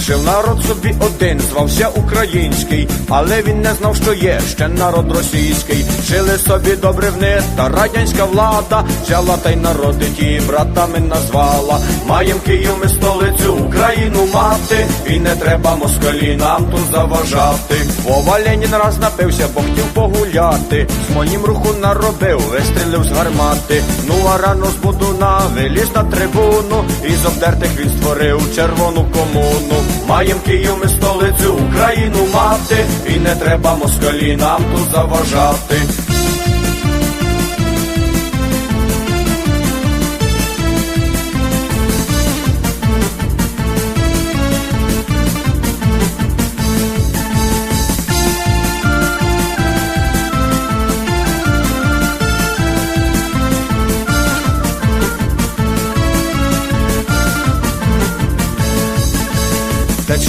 Жив народ собі один, звався український, але він не знав, що є ще народ російський. Жили собі добре в та радянська влада взяла та й народи ті братами назвала. Маєм Київ ми столицю Україну мати, і не треба москалі нам тут заважати. Вова раз напився, бо хотів погуляти. моїм руху наробив, вистрілив з гармати. Ну а рано з будуна виліз на трибуну, і з обдертих він створив червону комуну. Маєм Київ ми столицю Україну мати, і не треба москалі нам тут заважати.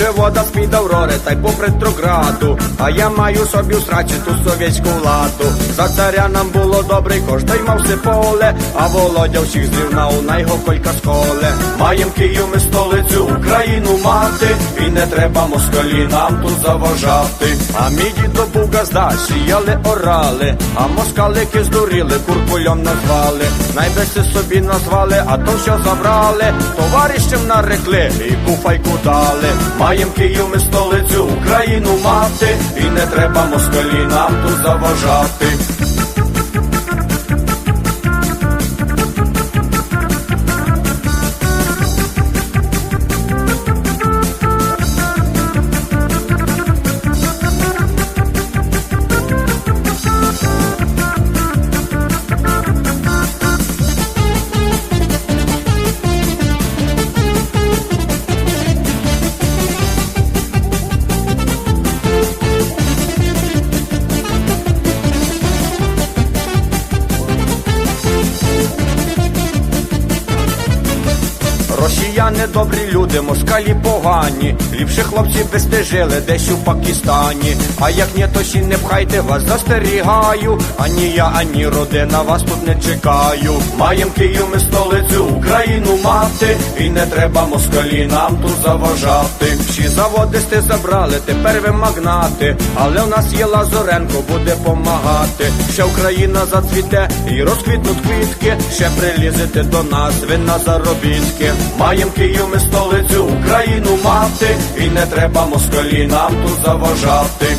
Тече вода з-під Аврори, та й попри Трограду, а я маю собі срачі ту совєтську владу. За царя нам було добре, кожний мав все поле, а Володя всіх зрівнав, на його колька сколе. Маєм Київ ми столицю Україну мати, і не треба москалі нам тут заважати. А мій дідо був газда, сіяли орали, а москалики здуріли, куркульом назвали. Найбеси собі назвали, а то що забрали, товаришем нарекли і куфайку дали. Маєм Київ ми столицю Україну мати, і не треба москалі нам тут заважати. Росіяни добрі люди, москалі погані. Ліпше хлопці би стежили десь у Пакистані. А як ні, то ще не пхайте вас, застерігаю. Ані я, ані родина вас тут не чекаю. Маєм Київ ми столицю Україну мати, і не треба москалі нам тут заважати. Всі заводи сте забрали, тепер ви магнати. Але в нас є Лазоренко, буде помагати. Ще Україна зацвіте і розквітнуть квітки. Ще прилізете до нас, ви на заробітки. Маєм Київ ми столицю Україну мати, і не треба москалі нам тут заважати.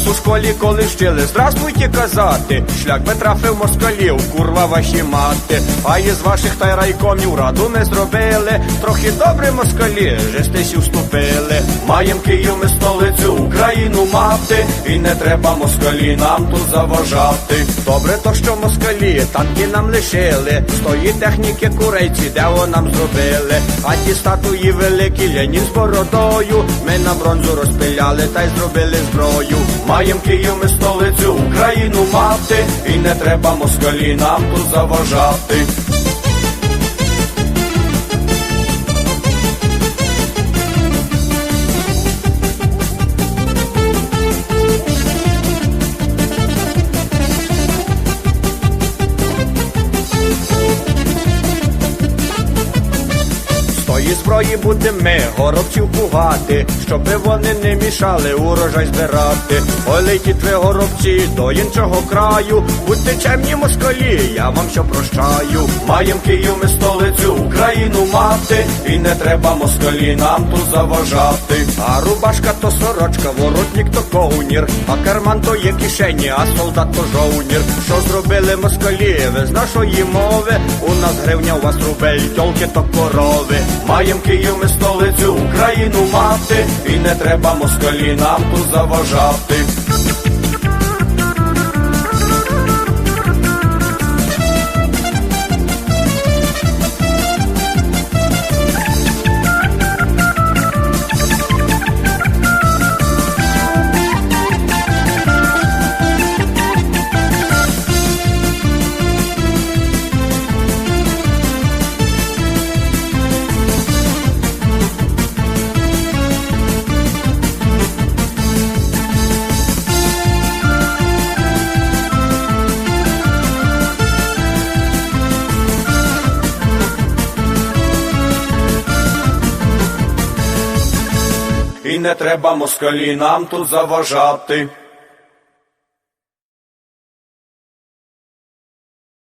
Нас у школі коли вчили, здравствуйте казати, шлях би трафив москалів, курва ваші мати. А із ваших та й райкомів раду не зробили. Трохи добре москалі, жестись уступили. Маєм Київ ми столицю Україну мати, і не треба москалі нам тут заважати. Добре, то що москалі, танки нам лишили. З тої техніки курейці, де нам зробили. А ті статуї великі, Ленін з бородою. Ми на бронзу розпиляли та й зробили зброю. Маєм Київ ми столицю Україну мати, і не треба москалі нам тут заважати. Зброї будемо ми горобців пугати, щоби вони не мішали урожай збирати. Ой, летіть ви горобці до іншого краю, будьте чемні москалі, я вам що прощаю. Маєм Київ ми столицю Україну мати, і не треба москалі нам тут заважати. А рубашка то сорочка, воротник то ковнір, а карман то є кишені, а солдат то жовнір. Що зробили москалі? Ви з нашої мови? У нас гривня, у вас рубель, тьолки то корови. Маєм Київ ми столицю Україну мати, і не треба москалі нам тут заважати. Не треба москалі нам тут заважати.